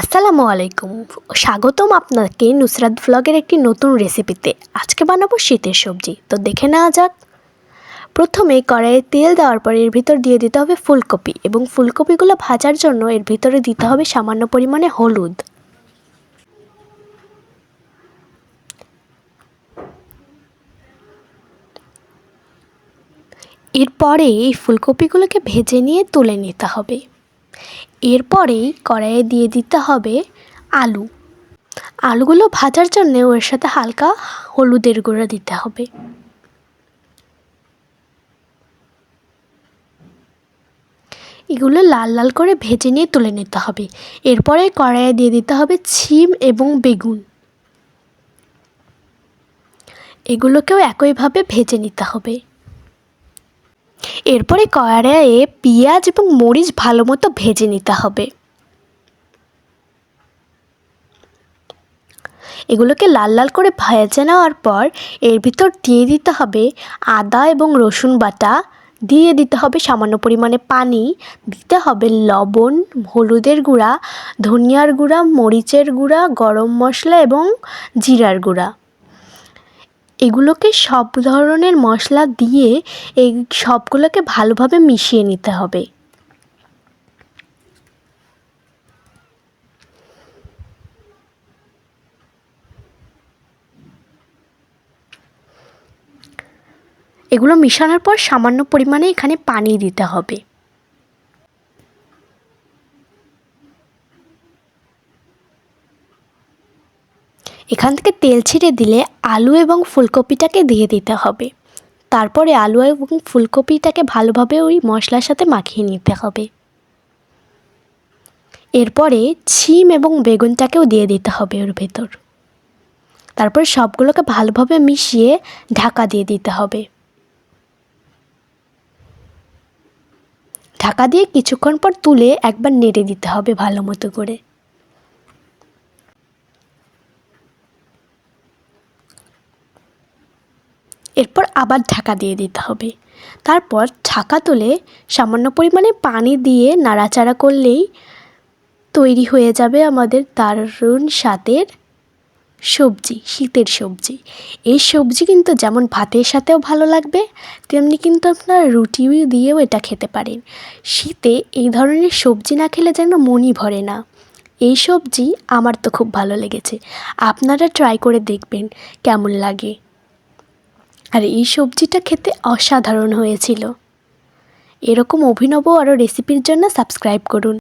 আসসালামু আলাইকুম। স্বাগতম আপনাকে নুসরাত ভ্লগের একটি নতুন রেসিপিতে আজকে বানাবো শীতের সবজি। তো দেখে নেওয়া যাক। প্রথমে কড়াইয়ে তেল দেওয়ার পর এর ভিতর দিয়ে দিতে হবে ফুলকপি এবং ফুলকপিগুলো ভাজার জন্য এর ভিতরে দিতে হবে সামান্য পরিমাণে হলুদ। এরপরে এই ফুলকপিগুলোকে ভেজে নিয়ে তুলে নিতে হবে। এরপরেই কড়াইয়ে দিয়ে দিতে হবে আলু। আলুগুলো ভাজার জন্যে ওর সাথে হালকা হলুদের গুঁড়া দিতে হবে। এগুলো লাল লাল করে ভেজে নিয়ে তুলে নিতে হবে। এরপরে কড়াইয়ে দিয়ে দিতে হবে ছিম এবং বেগুন। এগুলোকেও একইভাবে ভেজে নিতে হবে। এরপরে কড়াইয়ে পেঁয়াজ এবং মরিচ ভালো মতো ভেজে নিতে হবে। এগুলোকে লাল লাল করে ভেজে নেওয়ার পর এর ভিতর দিয়ে দিতে হবে আদা এবং রসুন বাটা। দিয়ে দিতে হবে সামান্য পরিমাণে পানি। দিতে হবে লবণ, হলুদের গুঁড়া, ধনিয়ার গুঁড়া, মরিচের গুঁড়া, গরম মশলা এবং জিরার গুঁড়া। এগুলোকে সব ধরনের মশলা দিয়ে এই সবগুলোকে ভালোভাবে মিশিয়ে নিতে হবে। এগুলো মিশানোর পর সামান্য পরিমাণে এখানে পানি দিতে হবে। এখান থেকে তেল ছিঁড়ে দিলে আলু এবং ফুলকপিটাকে দিয়ে দিতে হবে। তারপরে আলু এবং ফুলকপিটাকে ভালোভাবে ওই মশলার সাথে মাখিয়ে নিতে হবে। এরপরে ছিম এবং বেগুনটাকেও দিয়ে দিতে হবে ওর ভেতর। তারপর সবগুলোকে ভালোভাবে মিশিয়ে ঢাকা দিয়ে দিতে হবে। ঢাকা দিয়ে কিছুক্ষণ পর তুলে একবার নেড়ে দিতে হবে ভালো মতো করে। এরপর আবার ঢাকা দিয়ে দিতে হবে। তারপর ঢাকা তুলে সামান্য পরিমাণে পানি দিয়ে নাড়াচাড়া করলেই তৈরি হয়ে যাবে আমাদের দারুণ স্বাদের সবজি, শীতের সবজি। এই সবজি কিন্তু যেমন ভাতের সাথেও ভালো লাগবে, তেমনি কিন্তু আপনারা রুটি দিয়েও এটা খেতে পারেন। শীতে এই ধরনের সবজি না খেলে যেন মনই ভরে না। এই সবজি আমার তো খুব ভালো লেগেছে। আপনারা ট্রাই করে দেখবেন কেমন লাগে। আর এই সবজিটা খেতে অসাধারণ হয়েছিল। এরকম অভিনব আরও রেসিপির জন্য সাবস্ক্রাইব করুন।